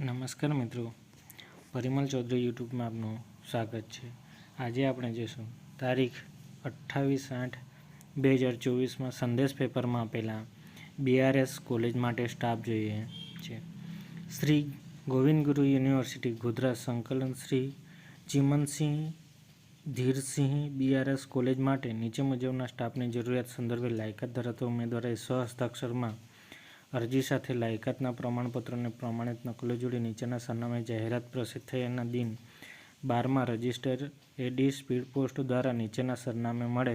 નમસ્કાર મિત્રો. પરિમલ ચૌધરી યુટ્યુબમાં આપનું સ્વાગત છે. આજે આપણે જોઈશું તારીખ અઠ્ઠાવીસ આઠ બે હજાર ચોવીસમાં સંદેશ પેપરમાં આપેલા બીઆરએસ કોલેજ માટે સ્ટાફ જોઈએ છે. શ્રી ગોવિંદ ગુરુ યુનિવર્સિટી ગોધરા સંકલન શ્રી ચિમનસિંહ ધીરસિંહ બીઆરએસ કોલેજ માટે નીચે મુજબના સ્ટાફની જરૂરિયાત સંદર્ભે લાયકાત ધરાવતા ઉમેદવારોએ સ્વહસ્તાક્ષરમાં અરજી સાથે લાયકાતના પ્રમાણપત્રોને પ્રમાણિત નકલો જોડી નીચેના સરનામે જાહેરાત પ્રસિદ્ધ થયાના દિન બારમાં રજિસ્ટર એડી સ્પીડ પોસ્ટ દ્વારા નીચેના સરનામે મળે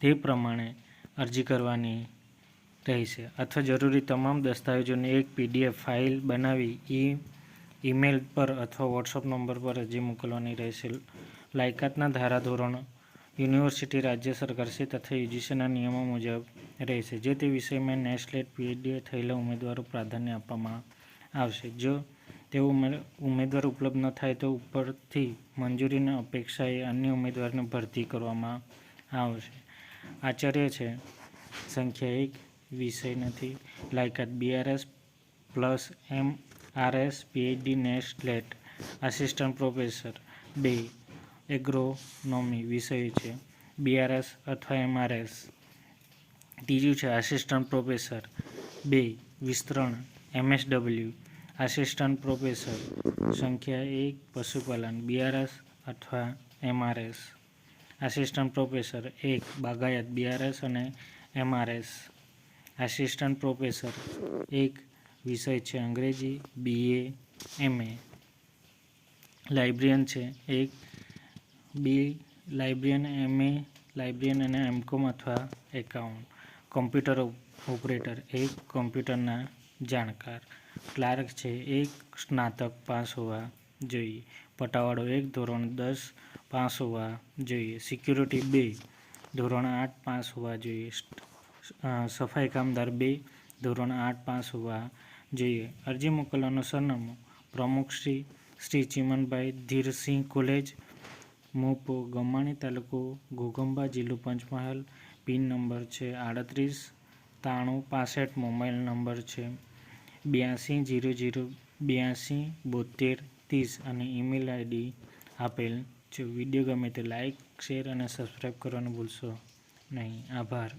તે પ્રમાણે અરજી કરવાની રહેશે. અથવા જરૂરી તમામ દસ્તાવેજોની એક પીડીએફ ફાઇલ બનાવી ઈ ઈમેલ પર અથવા વોટ્સઅપ નંબર પર અરજી મોકલવાની રહેશે. લાયકાતના ધારાધોરણ યુનિવર્સિટી રાજ્ય સરકારશ્રી તથા યુજીસીના નિયમો મુજબ રહેશે. જે તે વિષયમાં નેશલેટ પીએચડી થયેલા ઉમેદવારો પ્રાધાન્ય આપવામાં આવશે. જો તેઓ ઉમેદવાર ઉપલબ્ધ ન થાય તો ઉપરથી મંજૂરીની અપેક્ષાએ અન્ય ઉમેદવારને ભરતી કરવામાં આવશે. આચાર્ય છે. સંખ્યા એક, વિષય નથી. લાયકાત BRS plus M RS PhD નેશલેટ assistant professor બે એગ્રોનોમી વિષય છે બીઆરએસ અથવા એમઆરએસ ત્રીજું છે આસિસ્ટન્ટ પ્રોફેસર બે, વિસ્તરણ એમએસડબલ્યુ આસિસ્ટન્ટ પ્રોફેસર સંખ્યા એક, પશુપાલન બીઆરએસ અથવા એમઆરએસ આસિસ્ટન્ટ પ્રોફેસર એક, બાગાયત બીઆરએસ અને એમઆરએસ આસિસ્ટન્ટ પ્રોફેસર એક, વિષય છે, અંગ્રેજી બીએ એમએ લાઇબ્રેરિયન છે એક બી લાઇબ્રેરિયન, એમએ લાઇબ્રેરિયન અને એમકોમ અથવા એકાઉન્ટ. કોમ્પ્યુટર ઓપરેટર, એક કોમ્પ્યુટરના જાણકાર. ક્લાર્ક છે, એક સ્નાતક પાસ હોવા જોઈએ. પટાવાળો એક, ધોરણ દસ પાસ હોવા જોઈએ. સિક્યુરિટી બે, ધોરણ આઠ પાસ હોવા જોઈએ. સફાઈ કામદાર બે, ધોરણ આઠ પાસ હોવા જોઈએ. અરજી મોકલવાનું સરનામું. પ્રમુખ શ્રી શ્રી ચિમનભાઈ ધીરસિંહ કોલેજ મોપો, ગમાણી તાલુકો, ઘોઘંબા જિલ્લો પંચમહાલ, પિન નંબર છે આડત્રીસ ત્રાણું પાસઠ, મોબાઈલ નંબર છે બ્યાસી, જીરો જીરો બ્યાસી બોતેર ત્રીસ અને ઈમેલ આઈડી આપેલ છે. વીડિયો ગમે તે લાઇક શેર અને સબસ્ક્રાઈબ કરવાનું ભૂલશો નહીં. આભાર.